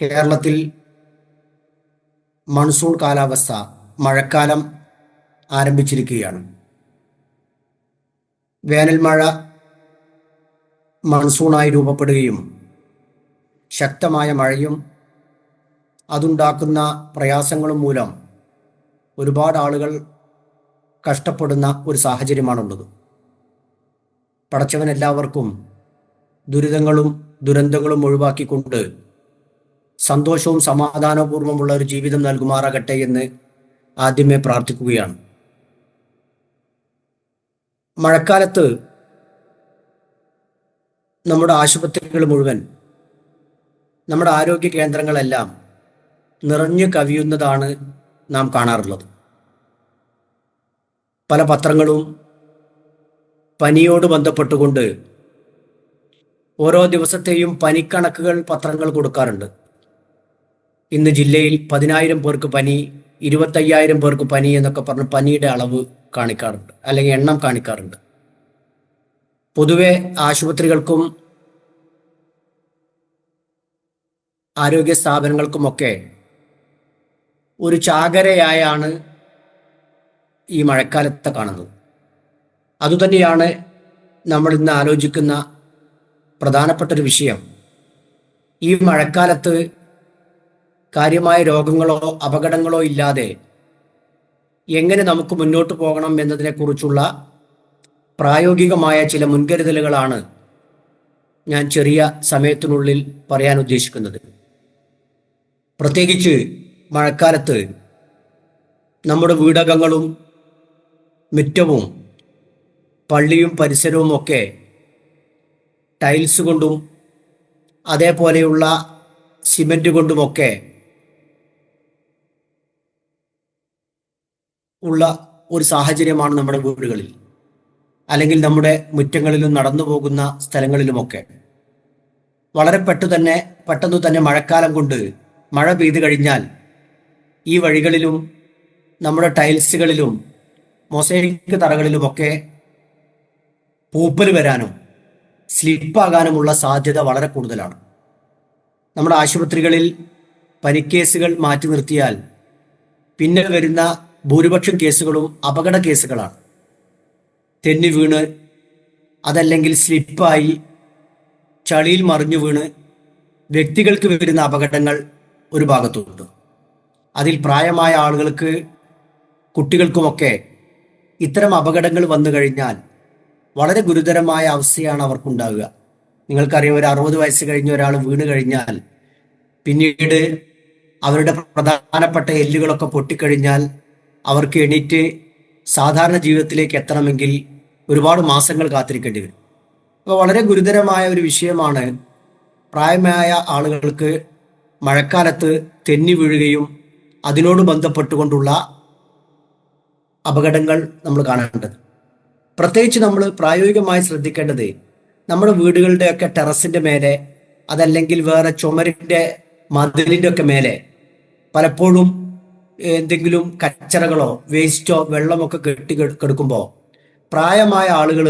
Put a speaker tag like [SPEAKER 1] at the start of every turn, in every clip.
[SPEAKER 1] കേരളത്തിൽ മൺസൂൺ കാലാവസ്ഥ മഴക്കാലം ആരംഭിച്ചിരിക്കുകയാണ് വേനൽ മഴ മൺസൂണായി രൂപപ്പെടുകയും ശക്തമായ മഴയും അതുണ്ടാക്കുന്ന പ്രയാസങ്ങളും മൂലം ഒരുപാട് ആളുകൾ കഷ്ടപ്പെടുന്ന ഒരു സാഹചര്യമാണുള്ളത് പടച്ചവൻ എല്ലാവർക്കും ദുരിതങ്ങളും ദുരന്തങ്ങളും ഒഴിവാക്കിക്കൊണ്ട് സന്തോഷവും സമാധാനപൂർവ്വമുള്ള ഒരു ജീവിതം നൽകുമാറാകട്ടെ എന്ന് ആദ്യമേ പ്രാർത്ഥിക്കുകയാണ് മഴക്കാലത്ത് നമ്മുടെ ആശുപത്രികൾ മുഴുവൻ നമ്മുടെ ആരോഗ്യ കേന്ദ്രങ്ങളെല്ലാം നിറഞ്ഞു കവിയുന്നതാണ് നാം കാണാറുള്ളത് പല പത്രങ്ങളും പനിയോട് ബന്ധപ്പെട്ടുകൊണ്ട് ഓരോ ദിവസത്തെയും പനിക്കണക്കുകൾ പത്രങ്ങൾ കൊടുക്കാറുണ്ട് ഇന്ന് ജില്ലയിൽ പതിനായിരം പേർക്ക് പനി ഇരുപത്തയ്യായിരം പേർക്ക് പനി എന്നൊക്കെ പറഞ്ഞ് പനിയുടെ അളവ് കാണിക്കാറുണ്ട് അല്ലെങ്കിൽ എണ്ണം കാണിക്കാറുണ്ട് പൊതുവെ ആശുപത്രികൾക്കും ആരോഗ്യ സ്ഥാപനങ്ങൾക്കുമൊക്കെ ഒരു ചാകരയായാണ് ഈ മഴക്കാലത്തെ കാണുന്നത് അതുതന്നെയാണ് നമ്മൾ ഇന്ന് ആലോചിക്കുന്ന പ്രധാനപ്പെട്ട ഒരു വിഷയം ഈ മഴക്കാലത്ത് കാര്യമായ രോഗങ്ങളോ അപകടങ്ങളോ ഇല്ലാതെ എങ്ങനെ നമുക്ക് മുന്നോട്ട് പോകണം എന്നതിനെക്കുറിച്ചുള്ള പ്രായോഗികമായ ചില മുൻകരുതലുകളാണ് ഞാൻ ചെറിയ സമയത്തിനുള്ളിൽ പറയാൻ ഉദ്ദേശിക്കുന്നത് പ്രത്യേകിച്ച് മഴക്കാലത്ത് നമ്മുടെ വീടകങ്ങളും മുറ്റവും പള്ളിയും പരിസരവും ഒക്കെ ടൈൽസ് കൊണ്ടും അതേപോലെയുള്ള സിമൻ്റ് കൊണ്ടുമൊക്കെ ഉള്ള ഒരു സാഹചര്യമാണ് നമ്മുടെ വീടുകളിൽ അല്ലെങ്കിൽ നമ്മുടെ മുറ്റങ്ങളിലും നടന്നു പോകുന്ന സ്ഥലങ്ങളിലുമൊക്കെ വളരെ പെട്ടു തന്നെ പെട്ടെന്ന് തന്നെ മഴക്കാലം കൊണ്ട് മഴ പെയ്തു കഴിഞ്ഞാൽ ഈ വഴികളിലും നമ്മുടെ ടൈൽസുകളിലും മൊസൈക്ക് തറകളിലുമൊക്കെ പൂപ്പൽ വരാനും സ്ലിപ്പാകാനുമുള്ള സാധ്യത വളരെ കൂടുതലാണ് നമ്മുടെ ആശുപത്രികളിൽ പനിക്കേസുകൾ മാറ്റി നിർത്തിയാൽ പിന്നെ വരുന്ന ഭൂരിപക്ഷം കേസുകളും അപകട കേസുകളാണ് തെന്നി വീണ് അതല്ലെങ്കിൽ സ്ലിപ്പായി ചളിയിൽ മറിഞ്ഞു വീണ് വ്യക്തികൾക്ക് വരുന്ന അപകടങ്ങൾ ഒരു ഭാഗത്തുണ്ട് അതിൽ പ്രായമായ ആളുകൾക്ക് കുട്ടികൾക്കുമൊക്കെ ഇത്തരം അപകടങ്ങൾ വന്നു കഴിഞ്ഞാൽ വളരെ ഗുരുതരമായ അവസ്ഥയാണ് അവർക്കുണ്ടാകുക നിങ്ങൾക്കറിയാം ഒരു അറുപത് വയസ്സ് കഴിഞ്ഞ ഒരാൾ വീണ് കഴിഞ്ഞാൽ പിന്നീട് അവരുടെ പ്രധാനപ്പെട്ട എല്ലുകളൊക്കെ പൊട്ടിക്കഴിഞ്ഞാൽ അവർക്ക് എണീറ്റ് സാധാരണ ജീവിതത്തിലേക്ക് എത്തണമെങ്കിൽ ഒരുപാട് മാസങ്ങൾ കാത്തിരിക്കേണ്ടി വരും അപ്പോൾ വളരെ ഗുരുതരമായ ഒരു വിഷയമാണ് പ്രായമായ ആളുകൾക്ക് മഴക്കാലത്ത് തെന്നി വീഴുകയും അതിനോട് ബന്ധപ്പെട്ടുകൊണ്ടുള്ള അപകടങ്ങൾ നമ്മൾ കാണേണ്ടത് പ്രത്യേകിച്ച് നമ്മൾ പ്രായോഗികമായി ശ്രദ്ധിക്കേണ്ടത് നമ്മുടെ വീടുകളുടെയൊക്കെ ടെറസിന്റെ മേലെ അതല്ലെങ്കിൽ വേറെ ചുമരിന്റെ മതിലിൻ്റെ ഒക്കെ മേലെ പലപ്പോഴും എന്തെങ്കിലും കച്ചറകളോ വേസ്റ്റോ വെള്ളമൊക്കെ കെട്ടി കിടക്കുമ്പോൾ പ്രായമായ ആളുകൾ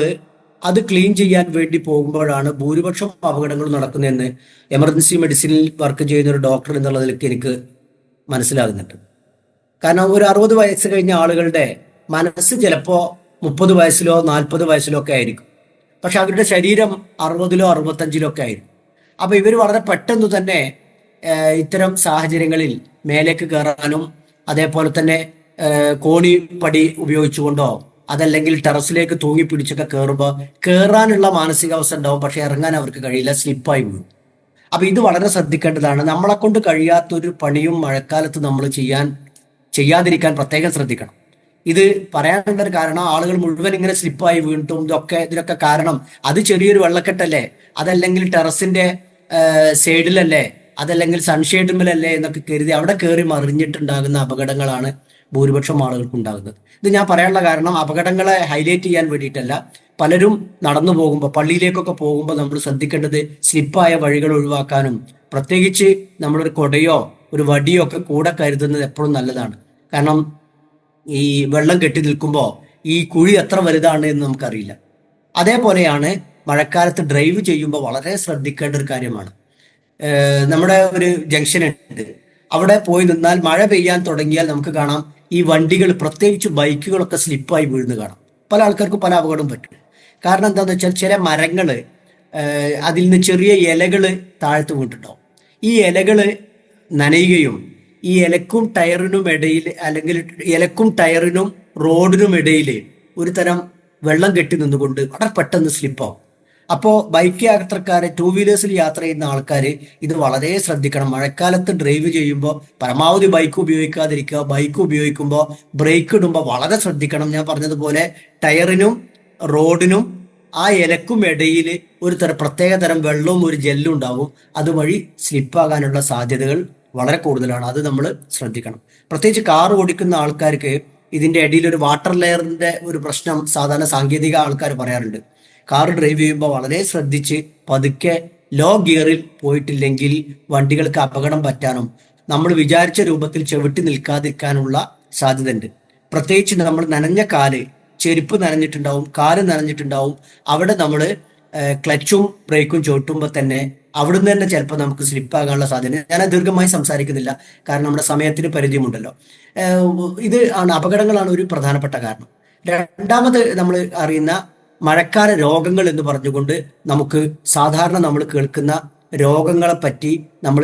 [SPEAKER 1] അത് ക്ലീൻ ചെയ്യാൻ വേണ്ടി പോകുമ്പോഴാണ് ഭൂരിപക്ഷം അപകടങ്ങൾ നടക്കുന്നതെന്ന് എമർജൻസി മെഡിസിനിൽ വർക്ക് ചെയ്യുന്ന ഒരു ഡോക്ടർ എന്നുള്ള എനിക്ക് മനസ്സിലാകുന്നുണ്ട് കാരണം ഒരു അറുപത് വയസ്സ് കഴിഞ്ഞ ആളുകളുടെ മനസ്സ് ചിലപ്പോൾ മുപ്പത് വയസ്സിലോ നാൽപ്പത് വയസ്സിലോ ഒക്കെ ആയിരിക്കും പക്ഷെ അവരുടെ ശരീരം അറുപതിലോ അറുപത്തഞ്ചിലോ ഒക്കെ ആയിരിക്കും അപ്പോൾ ഇവർ വളരെ പെട്ടെന്ന് തന്നെ ഇത്തരം സാഹചര്യങ്ങളിൽ മേലേക്ക് കയറാനും അതേപോലെ തന്നെ കോണിപ്പടി ഉപയോഗിച്ചുകൊണ്ടോ അതല്ലെങ്കിൽ ടെറസിലേക്ക് തൂങ്ങി പിടിച്ചൊക്കെ കയറുമ്പോൾ കയറാനുള്ള മാനസികാവസ്ഥ ഉണ്ടാവും പക്ഷെ ഇറങ്ങാൻ അവർക്ക് കഴിയില്ല സ്ലിപ്പായി വീഴും അപ്പൊ ഇത് വളരെ ശ്രദ്ധിക്കേണ്ടതാണ് നമ്മളെ കൊണ്ട് കഴിയാത്തൊരു പണിയും മഴക്കാലത്ത് നമ്മൾ ചെയ്യാൻ ചെയ്യാതിരിക്കാൻ പ്രത്യേകം ശ്രദ്ധിക്കണം ഇത് പറയാനുള്ള ഒരു കാരണം ആളുകൾ മുഴുവൻ ഇങ്ങനെ സ്ലിപ്പായി വീണ്ടും ഇതൊക്കെ ഇതിനൊക്കെ കാരണം അത് ചെറിയൊരു വെള്ളക്കെട്ടല്ലേ അതല്ലെങ്കിൽ ടെറസിന്റെ സൈഡിലല്ലേ അതല്ലെങ്കിൽ സൺഷെയ്ഡുമ്പിലല്ലേ എന്നൊക്കെ കരുതി അവിടെ കയറി മറിഞ്ഞിട്ടുണ്ടാകുന്ന അപകടങ്ങളാണ് ഭൂരിപക്ഷം ആളുകൾക്ക് ഉണ്ടാകുന്നത് ഇത് ഞാൻ പറയാനുള്ള കാരണം അപകടങ്ങളെ ഹൈലൈറ്റ് ചെയ്യാൻ വേണ്ടിയിട്ടല്ല പലരും നടന്നു പോകുമ്പോൾ പള്ളിയിലേക്കൊക്കെ പോകുമ്പോൾ നമ്മൾ ശ്രദ്ധിക്കേണ്ടത് സ്ലിപ്പായ വഴികൾ ഒഴിവാക്കാനും പ്രത്യേകിച്ച് നമ്മളൊരു കൊടയോ ഒരു വടിയോ ഒക്കെ കൂടെ കരുതുന്നത് എപ്പോഴും നല്ലതാണ് കാരണം ഈ വെള്ളം കെട്ടി നിൽക്കുമ്പോൾ ഈ കുഴി എത്ര വലുതാണ് എന്ന് നമുക്കറിയില്ല അതേപോലെയാണ് മഴക്കാലത്ത് ഡ്രൈവ് ചെയ്യുമ്പോൾ വളരെ ശ്രദ്ധിക്കേണ്ട ഒരു കാര്യമാണ് നമ്മുടെ ഒരു ജംഗ്ഷൻ ഉണ്ട് അവിടെ പോയി നിന്നാൽ മഴ പെയ്യാൻ തുടങ്ങിയാൽ നമുക്ക് കാണാം ഈ വണ്ടികൾ പ്രത്യേകിച്ച് ബൈക്കുകളൊക്കെ സ്ലിപ്പായി വീഴുന്നു കാണാം പല ആൾക്കാർക്കും പല അപകടവും പറ്റും കാരണം എന്താണെന്ന് വെച്ചാൽ ചില മരങ്ങൾ അതിൽ നിന്ന് ചെറിയ ഇലകൾ താഴ്ത്തു വീട്ടുണ്ടാവും ഈ ഇലകൾ നനയുകയും ഈ ഇലക്കും ടയറിനും ഇടയിൽ അല്ലെങ്കിൽ ഇലക്കും ടയറിനും റോഡിനും ഇടയിൽ ഒരു തരം വെള്ളം കെട്ടി നിന്നുകൊണ്ട് വളരെ പെട്ടെന്ന് സ്ലിപ്പാവും അപ്പോ ബൈക്ക് യാത്രക്കാരെ ടൂ വീലേഴ്സിൽ യാത്ര ചെയ്യുന്ന ആൾക്കാർ ഇത് വളരെ ശ്രദ്ധിക്കണം മഴക്കാലത്ത് ഡ്രൈവ് ചെയ്യുമ്പോൾ പരമാവധി ബൈക്ക് ഉപയോഗിക്കാതിരിക്കുക ബൈക്ക് ഉപയോഗിക്കുമ്പോൾ ബ്രേക്ക് ഇടുമ്പോൾ വളരെ ശ്രദ്ധിക്കണം ഞാൻ പറഞ്ഞതുപോലെ ടയറിനും റോഡിനും ആ ഇലക്കും ഇടയിൽ ഒരു തരം പ്രത്യേക തരം വെള്ളവും ഒരു ജെല്ലും ഉണ്ടാവും അതുവഴി സ്ലിപ്പാകാനുള്ള സാധ്യതകൾ വളരെ കൂടുതലാണ് അത് നമ്മൾ ശ്രദ്ധിക്കണം പ്രത്യേകിച്ച് കാർ ഓടിക്കുന്ന ആൾക്കാർക്ക് ഇതിന്റെ ഇടയിൽ ഒരു വാട്ടർ ലെയറിന്റെ ഒരു പ്രശ്നം സാധാരണ സാങ്കേതിക ആൾക്കാർ പറയാറുണ്ട് കാർ ഡ്രൈവ് ചെയ്യുമ്പോൾ വളരെ ശ്രദ്ധിച്ച് പതുക്കെ ലോ ഗിയറിൽ പോയിട്ടില്ലെങ്കിൽ വണ്ടികൾക്ക് അപകടം പറ്റാനും നമ്മൾ വിചാരിച്ച രൂപത്തിൽ ചെവിട്ടി നിൽക്കാതിരിക്കാനുള്ള ഉണ്ട് പ്രത്യേകിച്ച് നമ്മൾ നനഞ്ഞ കാല് ചെരുപ്പ് നനഞ്ഞിട്ടുണ്ടാവും കാല് നനഞ്ഞിട്ടുണ്ടാവും അവിടെ നമ്മൾ ക്ലച്ചും ബ്രേക്കും ചോട്ടുമ്പോൾ തന്നെ അവിടുന്ന് തന്നെ ചിലപ്പോൾ നമുക്ക് സ്ലിപ്പാകാനുള്ള സാധ്യത ഞാൻ ദീർഘമായി സംസാരിക്കുന്നില്ല കാരണം നമ്മുടെ സമയത്തിന് പരിധിയുമുണ്ടല്ലോ ഇത് ആണ് അപകടങ്ങളാണ് ഒരു പ്രധാനപ്പെട്ട കാരണം രണ്ടാമത് നമ്മൾ അറിയുന്ന മഴക്കാല രോഗങ്ങൾ എന്ന് പറഞ്ഞുകൊണ്ട് നമുക്ക് സാധാരണ നമ്മൾ കേൾക്കുന്ന രോഗങ്ങളെ പറ്റി നമ്മൾ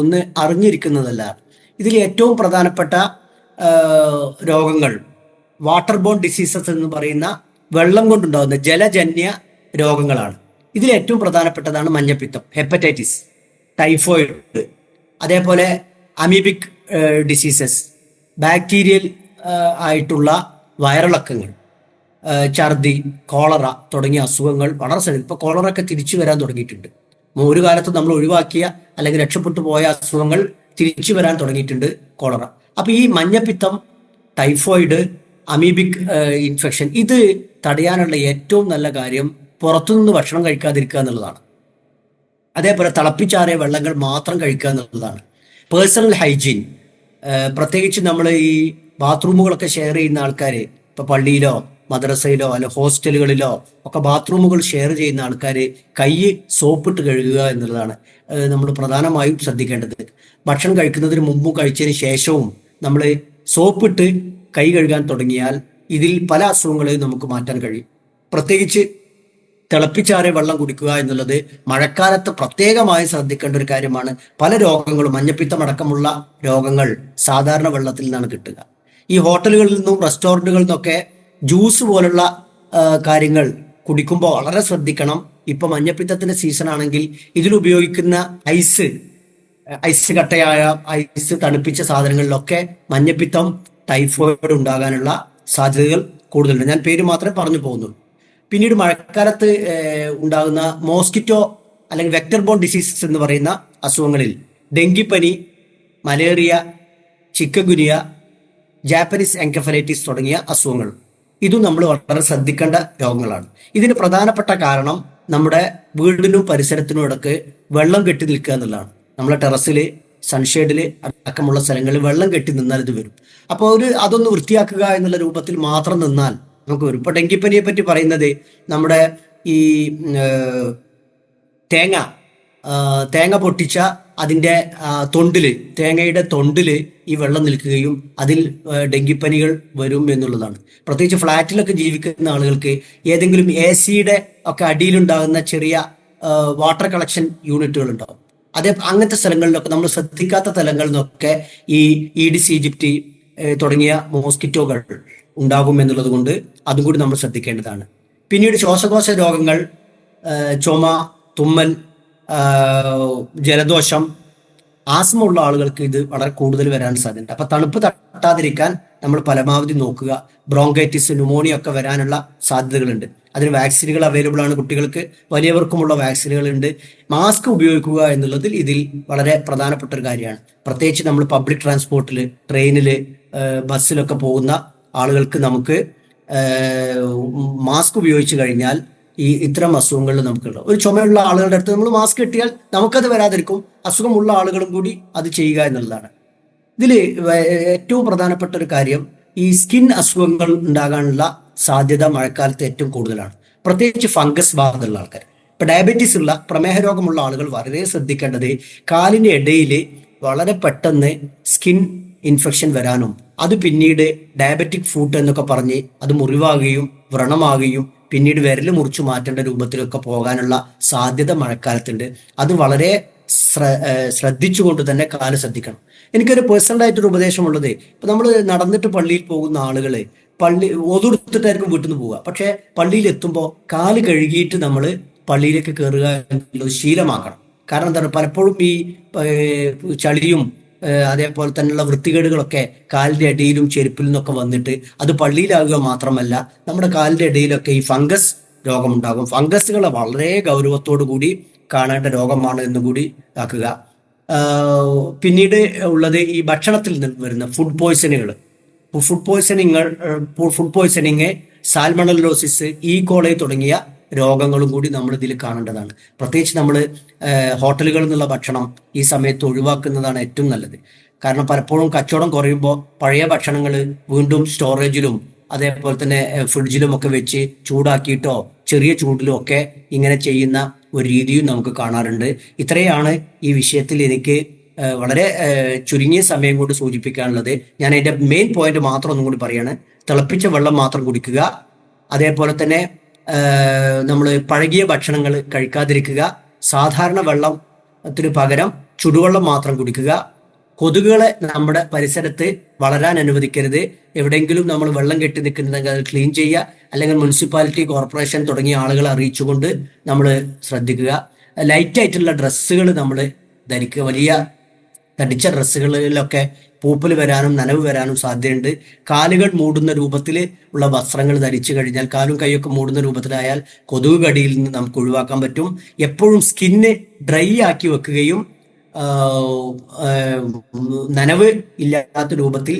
[SPEAKER 1] ഒന്ന് അറിഞ്ഞിരിക്കുന്നതല്ല ഇതിൽ ഏറ്റവും പ്രധാനപ്പെട്ട രോഗങ്ങൾ വാട്ടർ ബോൺ ഡിസീസസ് എന്ന് പറയുന്ന വെള്ളം കൊണ്ടുണ്ടാകുന്ന ജലജന്യ രോഗങ്ങളാണ് ഇതിൽ ഏറ്റവും പ്രധാനപ്പെട്ടതാണ് മഞ്ഞപ്പിത്തം ഹെപ്പറ്റൈറ്റിസ് ടൈഫോയിഡ് അതേപോലെ അമീബിക് ഡിസീസസ് ബാക്ടീരിയൽ ആയിട്ടുള്ള വയറിളക്കങ്ങൾ ഛർദി കോളറ തുടങ്ങിയ അസുഖങ്ങൾ വളരെ സ്ഥലം ഇപ്പോൾ കോളറ ഒക്കെ തിരിച്ചു വരാൻ തുടങ്ങിയിട്ടുണ്ട് ഒരു കാലത്ത് നമ്മൾ ഒഴിവാക്കിയ അല്ലെങ്കിൽ രക്ഷപ്പെട്ടു പോയ അസുഖങ്ങൾ തിരിച്ചു വരാൻ തുടങ്ങിയിട്ടുണ്ട് കോളറ അപ്പൊ ഈ മഞ്ഞപ്പിത്തം ടൈഫോയിഡ് അമീബിക് ഇൻഫെക്ഷൻ ഇത് തടയാനുള്ള ഏറ്റവും നല്ല കാര്യം പുറത്തുനിന്ന് ഭക്ഷണം കഴിക്കാതിരിക്കുക എന്നുള്ളതാണ് അതേപോലെ തിളപ്പിച്ചാറിയ വെള്ളങ്ങൾ മാത്രം കഴിക്കുക എന്നുള്ളതാണ് പേഴ്സണൽ ഹൈജീൻ പ്രത്യേകിച്ച് നമ്മൾ ഈ ബാത്റൂമുകളൊക്കെ ഷെയർ ചെയ്യുന്ന ആൾക്കാർ ഇപ്പൊ പള്ളിയിലോ മദ്രസയിലോ അല്ലെ ഹോസ്റ്റലുകളിലോ ഒക്കെ ബാത്റൂമുകൾ ഷെയർ ചെയ്യുന്ന ആൾക്കാർ കൈ സോപ്പിട്ട് കഴുകുക എന്നുള്ളതാണ് നമ്മൾ പ്രധാനമായും ശ്രദ്ധിക്കേണ്ടത് ഭക്ഷണം കഴിക്കുന്നതിന് മുമ്പും കഴിച്ചതിന് ശേഷവും നമ്മൾ സോപ്പിട്ട് കൈ കഴുകാൻ തുടങ്ങിയാൽ ഇതിൽ പല അസുഖങ്ങളെയും നമുക്ക് മാറ്റാൻ കഴിയും പ്രത്യേകിച്ച് തിളപ്പിച്ചാറിയ വെള്ളം കുടിക്കുക എന്നുള്ളത് മഴക്കാലത്ത് പ്രത്യേകമായി ശ്രദ്ധിക്കേണ്ട ഒരു കാര്യമാണ് പല രോഗങ്ങളും മഞ്ഞപ്പിത്തമടക്കമുള്ള രോഗങ്ങൾ സാധാരണ വെള്ളത്തിൽ നിന്നാണ് കിട്ടുക ഈ ഹോട്ടലുകളിൽ നിന്നും റെസ്റ്റോറൻറ്റുകളിൽ നിന്നൊക്കെ ജ്യൂസ് പോലുള്ള കാര്യങ്ങൾ കുടിക്കുമ്പോൾ വളരെ ശ്രദ്ധിക്കണം ഇപ്പൊ മഞ്ഞപ്പിത്തത്തിന്റെ സീസൺ ആണെങ്കിൽ ഇതിൽ ഉപയോഗിക്കുന്ന ഐസ് ഐസ് കട്ടയായ ഐസ് തണുപ്പിച്ച സാധനങ്ങളിലൊക്കെ മഞ്ഞപ്പിത്തം ടൈഫോയിഡ് ഉണ്ടാകാനുള്ള സാധ്യതകൾ കൂടുതലുണ്ട് ഞാൻ പേര് മാത്രമേ പറഞ്ഞു പോകുന്നുള്ളൂ പിന്നീട് മഴക്കാലത്ത് ഉണ്ടാകുന്ന മോസ്കിറ്റോ അല്ലെങ്കിൽ വെക്ടർ ബോൺ ഡിസീസസ് എന്ന് പറയുന്ന അസുഖങ്ങളിൽ ഡെങ്കിപ്പനി മലേറിയ ചിക്കഗുനിയ ജാപ്പനീസ് എൻകഫലൈറ്റിസ് തുടങ്ങിയ അസുഖങ്ങൾ ഇതും നമ്മൾ വളരെ ശ്രദ്ധിക്കേണ്ട രോഗങ്ങളാണ് ഇതിന് പ്രധാനപ്പെട്ട കാരണം നമ്മുടെ വീടിനും പരിസരത്തിനും ഇടക്ക് വെള്ളം കെട്ടി നിൽക്കുക എന്നുള്ളതാണ് നമ്മളെ ടെറസില് സൺഷെയ്ഡില് അടക്കമുള്ള സ്ഥലങ്ങളിൽ വെള്ളം കെട്ടി നിന്നാൽ ഇത് വരും അപ്പോൾ ഒരു അതൊന്ന് വൃത്തിയാക്കുക എന്നുള്ള രൂപത്തിൽ മാത്രം നിന്നാൽ നമുക്ക് വരും ഇപ്പൊ ഡെങ്കിപ്പനിയെ പറ്റി പറയുന്നത് നമ്മുടെ ഈ തേങ്ങ തേങ്ങ പൊട്ടിച്ച അതിൻ്റെ തൊണ്ടില് തേങ്ങയുടെ തൊണ്ടില് ഈ വെള്ളം നിൽക്കുകയും അതിൽ ഡെങ്കിപ്പനികൾ വരും എന്നുള്ളതാണ് പ്രത്യേകിച്ച് ഫ്ലാറ്റിലൊക്കെ ജീവിക്കുന്ന ആളുകൾക്ക് ഏതെങ്കിലും എ സിയുടെ ഒക്കെ അടിയിലുണ്ടാകുന്ന ചെറിയ വാട്ടർ കളക്ഷൻ യൂണിറ്റുകൾ ഉണ്ടാവും അതേ അങ്ങനത്തെ സ്ഥലങ്ങളിലൊക്കെ നമ്മൾ ശ്രദ്ധിക്കാത്ത തലങ്ങളിൽ നിന്നൊക്കെ ഈ സി ഈജിപ്തി തുടങ്ങിയ മോസ്കിറ്റോകൾ ഉണ്ടാകും എന്നുള്ളത് കൊണ്ട് അതും കൂടി നമ്മൾ ശ്രദ്ധിക്കേണ്ടതാണ് പിന്നീട് ശ്വാസകോശ രോഗങ്ങൾ ചുമ തുമ്മൽ ജലദോഷം ആസ്മ ഉള്ള ആളുകൾക്ക് ഇത് വളരെ കൂടുതൽ വരാൻ സാധ്യതയുണ്ട് അപ്പൊ തണുപ്പ് തട്ടാതിരിക്കാൻ നമ്മൾ പരമാവധി നോക്കുക ബ്രോങ്കൈറ്റിസ് ന്യൂമോണിയ ഒക്കെ വരാനുള്ള സാധ്യതകളുണ്ട് അതിന് വാക്സിനുകൾ അവൈലബിൾ ആണ് കുട്ടികൾക്ക് വലിയവർക്കുമുള്ള വാക്സിനുകൾ ഉണ്ട് മാസ്ക് ഉപയോഗിക്കുക എന്നുള്ളതിൽ ഇതിൽ വളരെ പ്രധാനപ്പെട്ട ഒരു കാര്യമാണ് പ്രത്യേകിച്ച് നമ്മൾ പബ്ലിക് ട്രാൻസ്പോർട്ടില് ട്രെയിനില് ബസ്സിലൊക്കെ പോകുന്ന ആളുകൾക്ക് നമുക്ക് മാസ്ക് ഉപയോഗിച്ചു കഴിഞ്ഞാൽ ഈ ഇത്തരം അസുഖങ്ങൾ നമുക്കുള്ള ഒരു ചുമയുള്ള ആളുകളുടെ അടുത്ത് നമ്മൾ മാസ്ക് കിട്ടിയാൽ നമുക്കത് വരാതിരിക്കും അസുഖമുള്ള ആളുകളും കൂടി അത് ചെയ്യുക എന്നുള്ളതാണ് ഇതിൽ ഏറ്റവും പ്രധാനപ്പെട്ട ഒരു കാര്യം ഈ സ്കിൻ അസുഖങ്ങൾ ഉണ്ടാകാനുള്ള സാധ്യത മഴക്കാലത്ത് ഏറ്റവും കൂടുതലാണ് പ്രത്യേകിച്ച് ഫംഗസ് ബാധയുള്ള ആൾക്കാർ ഇപ്പൊ ഡയബറ്റീസ് ഉള്ള പ്രമേഹ രോഗമുള്ള ആളുകൾ വളരെ ശ്രദ്ധിക്കേണ്ടത് കാലിന്റെ ഇടയിൽ വളരെ പെട്ടെന്ന് സ്കിൻ ഇൻഫെക്ഷൻ വരാനും അത് പിന്നീട് ഡയബറ്റിക് ഫുഡ് എന്നൊക്കെ പറഞ്ഞ് അത് മുറിവാകുകയും വ്രണമാകുകയും പിന്നീട് വിരൽ മുറിച്ചു മാറ്റേണ്ട രൂപത്തിലൊക്കെ പോകാനുള്ള സാധ്യത മഴക്കാലത്തുണ്ട് അത് വളരെ ശ്രദ്ധിച്ചുകൊണ്ട് തന്നെ കാല് ശ്രദ്ധിക്കണം എനിക്കൊരു പേഴ്സണൽ ആയിട്ടൊരു ഉപദേശമുള്ളത് ഇപ്പൊ നമ്മൾ നടന്നിട്ട് പള്ളിയിൽ പോകുന്ന ആളുകളെ പള്ളി ഒതുടുത്തിട്ടായിരിക്കും വീട്ടിൽ നിന്ന് പോവുക പക്ഷെ പള്ളിയിൽ എത്തുമ്പോൾ കാല് കഴുകിയിട്ട് നമ്മൾ പള്ളിയിലേക്ക് കയറുക എന്നുള്ളത് ശീലമാക്കണം കാരണം എന്താണ് പലപ്പോഴും ഈ ചളിയും അതേപോലെ തന്നെയുള്ള വൃത്തികേടുകളൊക്കെ കാലിന്റെ അടിയിലും ചെരുപ്പിലും ഒക്കെ വന്നിട്ട് അത് പള്ളിയിലാകുക മാത്രമല്ല നമ്മുടെ കാലിന്റെ ഇടയിലൊക്കെ ഈ ഫംഗസ് രോഗമുണ്ടാകും ഫംഗസുകളെ വളരെ ഗൗരവത്തോടു കൂടി കാണേണ്ട രോഗമാണ് എന്ന് കൂടി ആക്കുക പിന്നീട് ഉള്ളത് ഈ ഭക്ഷണത്തിൽ നിന്ന് വരുന്ന ഫുഡ് പോയ്സണുകൾ ഫുഡ് പോയ്സണിങ്ങൾ ഫുഡ് പോയ്സണിങ് സാൽമണലോസിസ് ഈ കോളേ തുടങ്ങിയ രോഗങ്ങളും കൂടി നമ്മൾ ഇതിൽ കാണേണ്ടതാണ് പ്രത്യേകിച്ച് നമ്മൾ ഹോട്ടലുകളിൽ നിന്നുള്ള ഭക്ഷണം ഈ സമയത്ത് ഒഴിവാക്കുന്നതാണ് ഏറ്റവും നല്ലത് കാരണം പലപ്പോഴും കച്ചവടം കുറയുമ്പോൾ പഴയ ഭക്ഷണങ്ങൾ വീണ്ടും സ്റ്റോറേജിലും അതേപോലെ തന്നെ ഫ്രിഡ്ജിലും ഒക്കെ വെച്ച് ചൂടാക്കിയിട്ടോ ചെറിയ ചൂടിലോ ഒക്കെ ഇങ്ങനെ ചെയ്യുന്ന ഒരു രീതിയും നമുക്ക് കാണാറുണ്ട് ഇത്രയാണ് ഈ വിഷയത്തിൽ എനിക്ക് വളരെ ചുരുങ്ങിയ സമയം കൊണ്ട് സൂചിപ്പിക്കാനുള്ളത് ഞാൻ അതിന്റെ മെയിൻ പോയിന്റ് മാത്രം ഒന്നും കൂടി പറയാണ് തിളപ്പിച്ച വെള്ളം മാത്രം കുടിക്കുക അതേപോലെ തന്നെ നമ്മൾ പഴകിയ ഭക്ഷണങ്ങൾ കഴിക്കാതിരിക്കുക സാധാരണ വെള്ളത്തിന് പകരം ചുടുവെള്ളം മാത്രം കുടിക്കുക കൊതുകുകളെ നമ്മുടെ പരിസരത്ത് വളരാൻ അനുവദിക്കരുത് എവിടെയെങ്കിലും നമ്മൾ വെള്ളം കെട്ടി നിൽക്കുന്നുണ്ടെങ്കിൽ അത് ക്ലീൻ ചെയ്യുക അല്ലെങ്കിൽ മുനിസിപ്പാലിറ്റി കോർപ്പറേഷൻ തുടങ്ങിയ ആളുകളെ അറിയിച്ചുകൊണ്ട് നമ്മൾ ശ്രദ്ധിക്കുക ലൈറ്റ് ആയിട്ടുള്ള ഡ്രസ്സുകൾ നമ്മൾ ധരിക്കുക വലിയ തടിച്ച ഡ്രസ്സുകളിലൊക്കെ പൂപ്പൽ വരാനും നനവ് വരാനും സാധ്യതയുണ്ട് കാലുകൾ മൂടുന്ന രൂപത്തിൽ ഉള്ള വസ്ത്രങ്ങൾ ധരിച്ചു കഴിഞ്ഞാൽ കാലും കൈയൊക്കെ മൂടുന്ന രൂപത്തിലായാൽ കൊതുക് കടിയിൽ നിന്ന് നമുക്ക് ഒഴിവാക്കാൻ പറ്റും എപ്പോഴും സ്കിന്ന് ഡ്രൈ ആക്കി വെക്കുകയും നനവ് ഇല്ലാത്ത രൂപത്തിൽ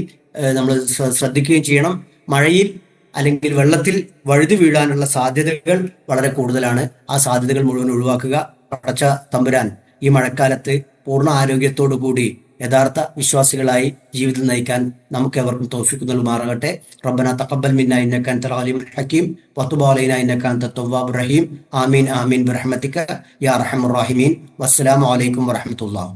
[SPEAKER 1] നമ്മൾ ശ്രദ്ധിക്കുകയും ചെയ്യണം മഴയിൽ അല്ലെങ്കിൽ വെള്ളത്തിൽ വഴുതി വീഴാനുള്ള സാധ്യതകൾ വളരെ കൂടുതലാണ് ആ സാധ്യതകൾ മുഴുവൻ ഒഴിവാക്കുക പടച്ച തമ്പുരാൻ ഈ മഴക്കാലത്ത് പൂർണ്ണ ആരോഗ്യത്തോടു കൂടി യഥാർത്ഥ വിശ്വാസികളായി ജീവിതം നയിക്കാൻ നമുക്ക് എവർക്കും തോഫിക്ക് നൽകുമാറാകട്ടെ റബ്ബന തക്കബൽ മിന്ന ഇന്നക ഹക്കീം വതുബ് അലൈന റഹീം ആമീൻ ആമീൻ ബിറഹ്മതിക യാ അർഹമർ റഹീമീൻ വസ്സലാമു